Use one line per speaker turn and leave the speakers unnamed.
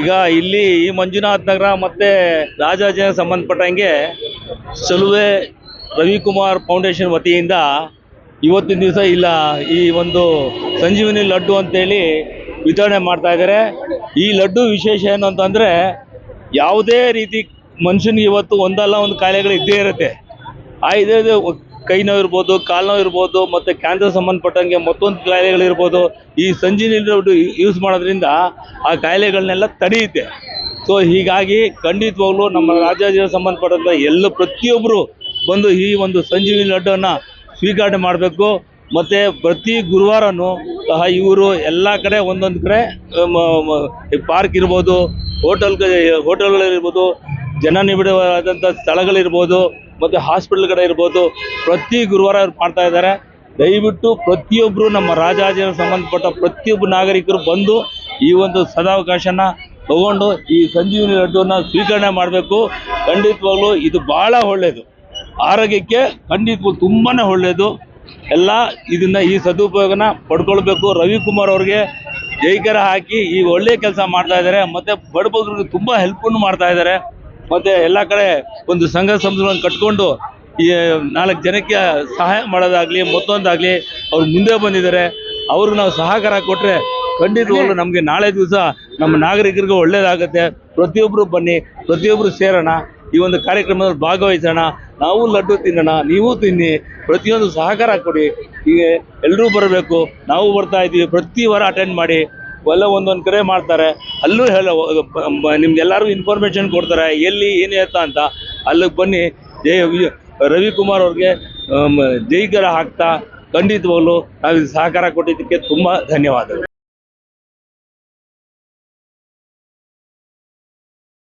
ಈಗ ಇಲ್ಲಿ ಈ ಮಂಜುನಾಥ್ ನಗರ ಮತ್ತೆ ರಾಜಾಜಿನ ಸಂಬಂಧಪಟ್ಟಂಗೆ ಚಲುವೆ ರವಿಕುಮಾರ್ ಫೌಂಡೇಶನ್ ವತಿಯಿಂದ ಇವತ್ತಿನ ದಿವಸ ಇಲ್ಲ ಈ ಒಂದು ಸಂಜೀವಿನಿ ಲಡ್ಡು ಅಂತೇಳಿ ವಿತರಣೆ ಮಾಡ್ತಾ ಇದ್ದಾರೆ. ಈ ಲಡ್ಡು ವಿಶೇಷ ಏನು ಅಂತಂದರೆ ಯಾವುದೇ ರೀತಿ ಮನುಷ್ಯನಿಗೆ ಇವತ್ತು ಒಂದಲ್ಲ ಒಂದು ಕಾಯಿಲೆಗಳು ಇದ್ದೇ ಇರುತ್ತೆ. ಆ ಇದು ಕೈ ನೋವು ಇರ್ಬೋದು, ಕಾಲು ನೋವು ಇರ್ಬೋದು, ಮತ್ತೆ ಕ್ಯಾನ್ಸರ್ ಸಂಬಂಧಪಟ್ಟಂಗೆ ಮತ್ತೊಂದು ಕಾಯಿಲೆಗಳಿರ್ಬೋದು ಈ ಸಂಜೀವಿನಿ ಯೂಸ್ ಮಾಡೋದ್ರಿಂದ ಆ ಕಾಯಿಲೆಗಳನ್ನೆಲ್ಲ ತಡೆಯುತ್ತೆ. ಸೊ ಹೀಗಾಗಿ ಖಂಡಿತವಾಗ್ಲೂ ನಮ್ಮ ರಾಜ್ಯ ಸಂಬಂಧಪಟ್ಟಂಥ ಎಲ್ಲ ಪ್ರತಿಯೊಬ್ಬರು ಬಂದು ಈ ಒಂದು ಸಂಜೀವಿನಿ ಲಡ್ಡನ್ನು ಸ್ವೀಕರಣೆ ಮಾಡಬೇಕು. ಮತ್ತು ಪ್ರತಿ ಗುರುವಾರನೂ ಸಹ ಇವರು ಎಲ್ಲ ಕಡೆ ಒಂದೊಂದು ಕಡೆ ಪಾರ್ಕ್ ಇರ್ಬೋದು ಹೋಟೆಲ್ ಹೋಟೆಲ್ಗಳಿರ್ಬೋದು ಜನನಿಬಿಡವಾದಂಥ ಸ್ಥಳಗಳಿರ್ಬೋದು ಮತ್ತು ಹಾಸ್ಪಿಟಲ್ ಕಡೆ ಇರ್ಬೋದು, ಪ್ರತಿ ಗುರುವಾರ ಮಾಡ್ತಾ ಇದ್ದಾರೆ. ದಯವಿಟ್ಟು ಪ್ರತಿಯೊಬ್ಬರು ನಮ್ಮ ರಾಜಾಜಿನ ಸಂಬಂಧಪಟ್ಟ ಪ್ರತಿಯೊಬ್ಬ ನಾಗರಿಕರು ಬಂದು ಈ ಒಂದು ಸದಾವಕಾಶನ ತಗೊಂಡು ಈ ಸಂಜೀವಿನಿ ಲಡ್ಡುನ ಸ್ವೀಕರಣೆ ಮಾಡಬೇಕು. ಖಂಡಿತವಾಗ್ಲೂ ಇದು ಭಾಳ ಒಳ್ಳೆಯದು. ಆರೋಗ್ಯಕ್ಕೆ ಖಂಡಿತವಾಗ್ಲೂ ತುಂಬಾ ಒಳ್ಳೆಯದು. ಎಲ್ಲ ಇದನ್ನ ಈ ಸದುಪಯೋಗನ ಪಡ್ಕೊಳ್ಬೇಕು. ರವಿಕುಮಾರ್ ಅವ್ರಿಗೆ ಜೈಕರ ಹಾಕಿ ಈ ಒಳ್ಳೆಯ ಕೆಲಸ ಮಾಡ್ತಾ ಇದ್ದಾರೆ. ಮತ್ತೆ ಬಡಬಗ್ರಿಗೆ ತುಂಬಾ ಹೆಲ್ಪ್ ಮಾಡ್ತಾ ಇದ್ದಾರೆ. ಮತ್ತೆ ಎಲ್ಲ ಕಡೆ ಒಂದು ಸಂಘ ಸಂಸ್ಥೆಗಳನ್ನು ಕಟ್ಕೊಂಡು ಈ ನಾಲ್ಕು ಜನಕ್ಕೆ ಸಹಾಯ ಮಾಡೋದಾಗ್ಲಿ, ಮತ್ತೊಂದಾಗ್ಲಿ ಅವ್ರು ಮುಂದೆ ಬಂದಿದ್ದಾರೆ. ಅವ್ರಿಗೆ ನಾವು ಸಹಕಾರ ಕೊಟ್ಟರೆ ಖಂಡಿತವಾಗ್ಲೂ ನಮಗೆ ನಾಳೆ ದಿವಸ ನಮ್ಮ ನಾಗರಿಕರಿಗೂ ಒಳ್ಳೇದಾಗುತ್ತೆ. ಪ್ರತಿಯೊಬ್ಬರು ಬನ್ನಿ ಪ್ರತಿಯೊಬ್ಬರು ಸೇರೋಣ. ಈ ಒಂದು ಕಾರ್ಯಕ್ರಮದಲ್ಲಿ ಭಾಗವಹಿಸೋಣ. ನಾವು ಲಡ್ಡು ತಿನ್ನೋಣ, ನೀವು ತಿನ್ನಿ, ಪ್ರತಿಯೊಂದು ಸಹಕಾರ ಕೊಡಿ. ಹೀಗೆ ಎಲ್ಲರೂ ಬರಬೇಕು. ನಾವು ಬರ್ತಾ ಇದ್ದೀವಿ ಪ್ರತಿ ವಾರ ಅಟೆಂಡ್ ಮಾಡಿ. ಎಲ್ಲ ಒಂದೊಂದು ಕಡೆ ಮಾಡ್ತಾರೆ. ಅಲ್ಲೂ ಹೇಳ ನಿಮ್ಗೆಲ್ಲರಿಗೂ ಇನ್ಫಾರ್ಮೇಷನ್ ಕೊಡ್ತಾರೆ. ಎಲ್ಲಿ ಏನು ಎತ್ತ ಅಂತ ಅಲ್ಲಿಗೆ ಬನ್ನಿ. ಜೈ ರವಿಕುಮಾರ್ ಅವ್ರಿಗೆ ಜೈಗರ ಹಾಕ್ತಾ ಖಂಡಿತವಾಗ್ಲೂ ನಾವು ಸಹಕಾರ ಕೊಟ್ಟಿದ್ದಕ್ಕೆ ತುಂಬ ಧನ್ಯವಾದಗಳು.